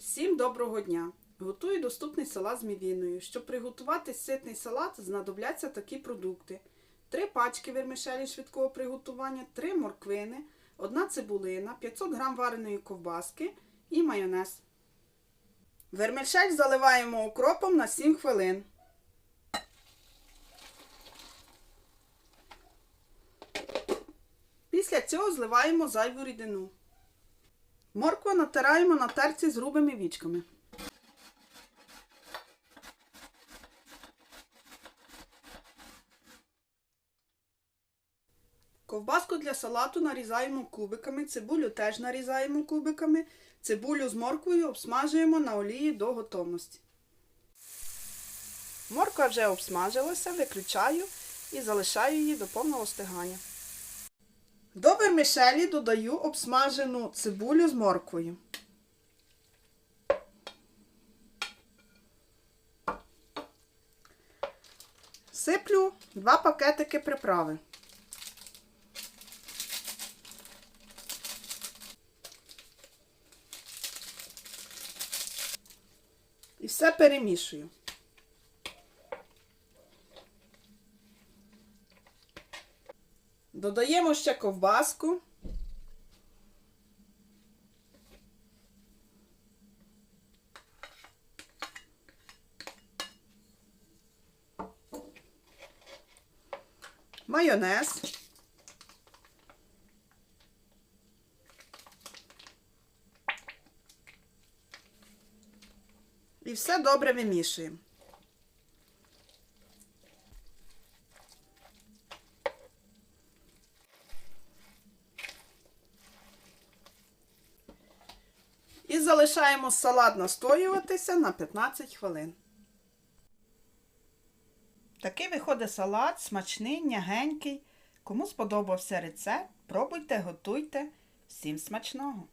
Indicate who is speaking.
Speaker 1: Всім доброго дня! Готую доступний салат з мівіною. Щоб приготувати ситний салат, знадобляться такі продукти: 3 пачки вермишелі швидкого приготування, 3 морквини, 1 цибулина, 500 г вареної ковбаски і майонез. Вермишель заливаємо окропом на 7 хвилин. Після цього зливаємо зайву рідину. Моркву натираємо на терці з грубими вічками. Ковбаску для салату нарізаємо кубиками, цибулю теж нарізаємо кубиками, цибулю з морквою обсмажуємо на олії до готовності. Морква вже обсмажилася, виключаю і залишаю її до повного остигання. До вермишелі додаю обсмажену цибулю з морквою. Сиплю два пакетики приправи. І все перемішую. Додаємо ще ковбаску. Майонез. І все добре вимішуємо. І залишаємо салат настоюватися на 15 хвилин. Такий виходить салат, смачний, нягенький. Кому сподобався рецепт, пробуйте, готуйте. Всім смачного!